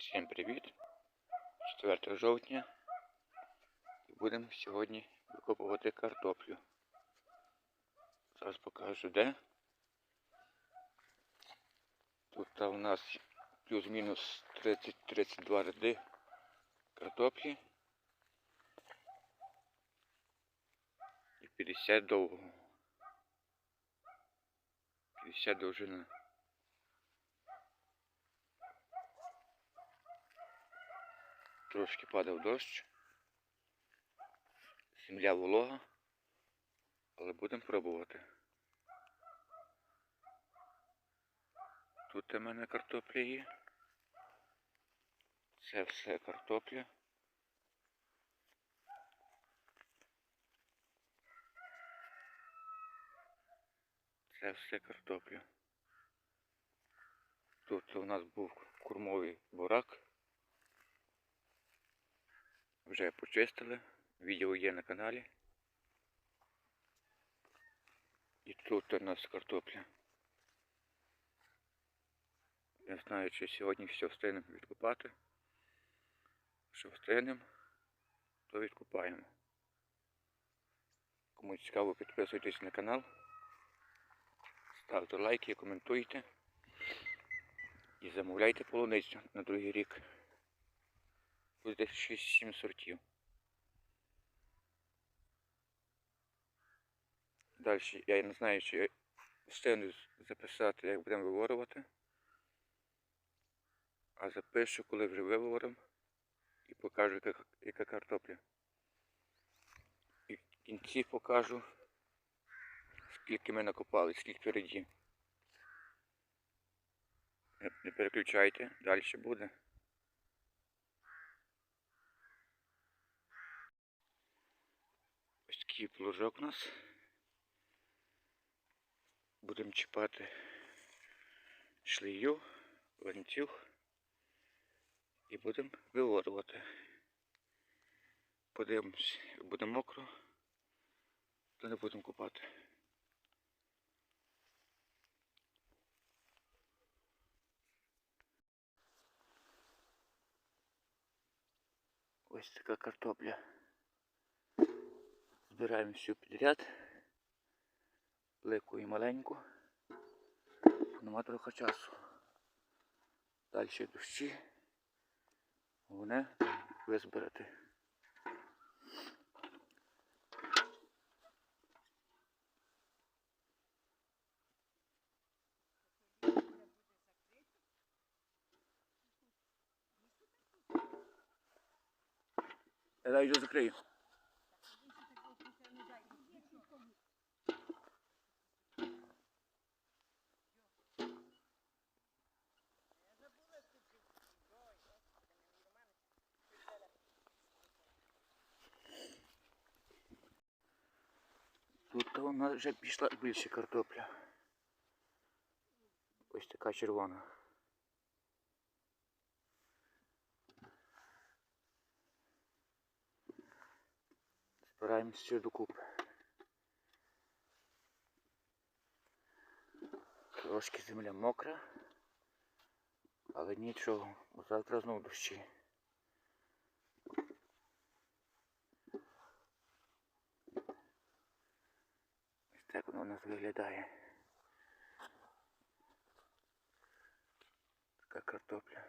Всім привіт! 4 жовтня і будемо сьогодні викопувати картоплю. Зараз покажу де. Тут у нас плюс-мінус 30-32 ряди картоплі і 50 довгого. 50 довжина. Трошки падав дощ. Земля волога, але будемо пробувати. Тут у мене картопля є. Це все картопля. Це все картопля. Тут у нас був кормовий Вже почистили. Відео є на каналі. І тут у нас картопля. Не знаю, чи сьогодні все встигнемо відкопати. Якщо встигнемо, то відкопаємо. Кому цікаво, підписуйтесь на канал. Ставте лайки, коментуйте. І замовляйте полуницю на другий рік. Тут десь 6-7 сортів. Далі я не знаю, чи я встигну записати, як будемо виворювати. А запишу, коли вже виворимо і покажу, яка, яка картопля. І в кінці покажу, скільки ми накопали, скільки. Не- Не переключайте, далі буде. Ось такий плужок у нас. Будемо чіпати шлею, ланцюг і будемо виводувати. Подивимось, буде мокро, то не будемо купати. Ось така картопля. Збираємо всю підряд. Велику і маленьку. Нема трохи часу. Далі дощі. Головне визбирати. Я йду закрию. Тут у нас вже пішла більше картопля. Ось така червона. Збираємо все докупи. Трошки земля мокра, але нічого, завтра знову дощі. Так воно у нас виглядає. Така картопля.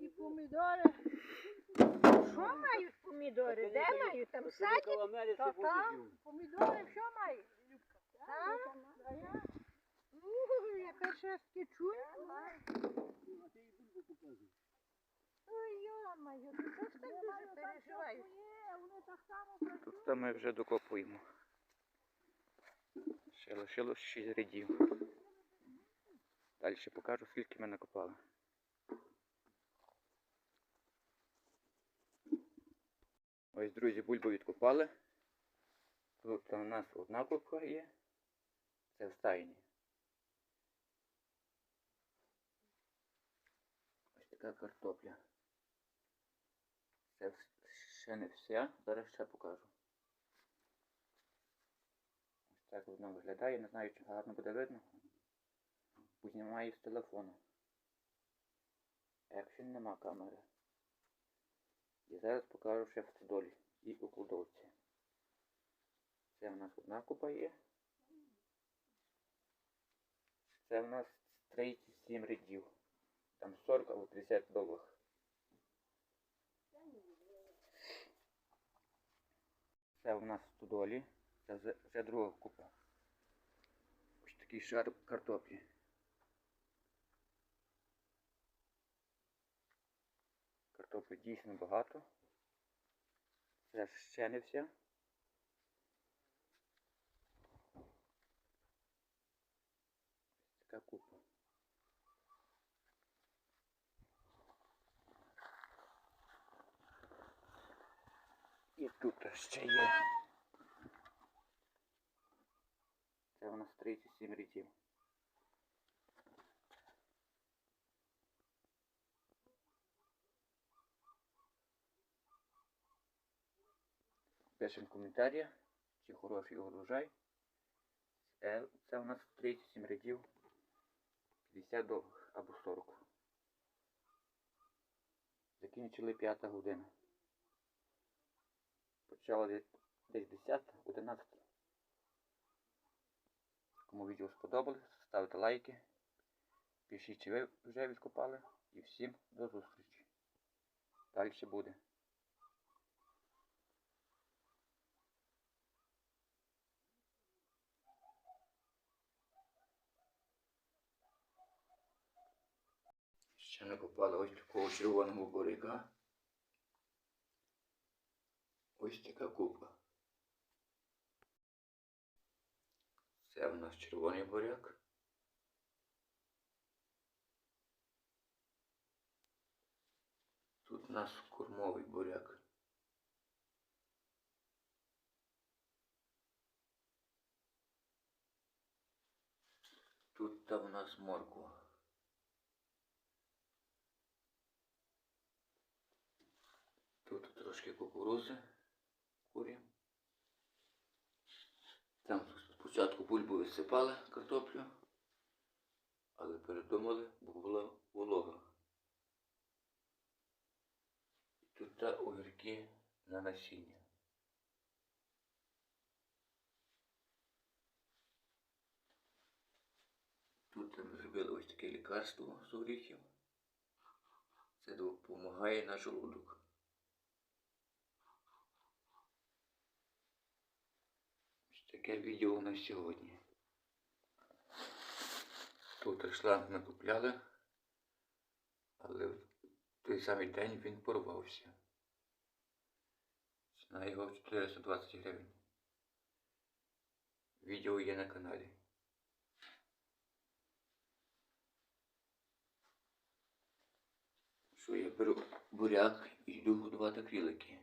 І помідори. Що мають помідори? Де мають? Там саді? Та там. Помідори що має? Любка? Я? Ну, я перший раз таки чую. Ой, йо-моє, ти що ж так дуже переживаєш? Тут ми вже докопуємо. Ще лишилось 6 рядів. Далі покажу, скільки ми накопали. Ось, друзі, бульбу відкопали. Тут у нас одна копка є. Це в стайні. Ось така картопля. Це ще не вся. Зараз ще покажу. Ось так воно виглядає. Не знаю, чи гарно буде видно. Знімаю з телефона. Екшен нема камери. Зараз покажу ще в стодолі і у кладовці. Це в нас одна купа є. Це в нас 37 рядів. Там 40 або 50 довгих. Це в нас в стодолі. Це вже друга купа. Ось такий шар картоплі. Картоплі дійсно багато. Це ще не все. Така купа. І тут ще є. Це у нас 37 рядів. Пишемо в коментарях, чи хороший урожай. Це, у нас 37 рядів 50 довгих або 40. Закінчили 5 година. Почало десь десь 10, 11. Кому відео сподобалось, ставте лайки. Пишіть, чи ви вже відкопали. І всім до зустрічі. Далі буде. Ще накопали ось такого червоного буряка. Ось така купа. Це в нас червоний буряк. Тут у нас кормовий буряк. Тут там у нас морква. Тут трошки кукурузи курі. Там спочатку бульбу висипали картоплю, але передумали, бо була волога. І тут та огірки на насіння. Тут ми зробили ось таке лікарство з горіхів. Це допомагає на желудок. Ось таке відео на сьогодні. Тут шланг ми купляли, але в той самий день він порвався. Ціна його 420 гривень. Відео є на каналі. Що я беру буряк і йду годувати крілики.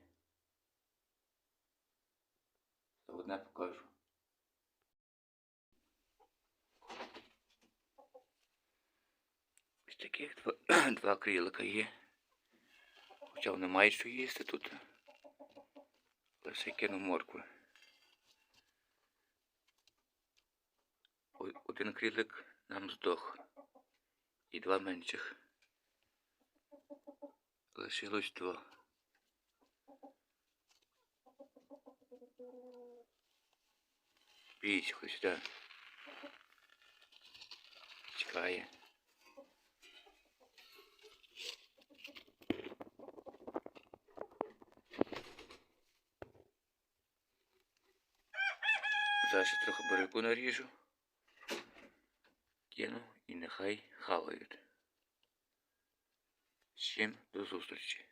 Одне покажу. Ось таких два, крилика є. Хоча вони мають що їсти тут. Лише кину моркви. Один крилик нам здох. І два менших. Лишилось два. Бійся, хоч сюди. Чекає. Зараз ще трохи буряку наріжу. Кину і нехай хавають. Всім до зустрічі.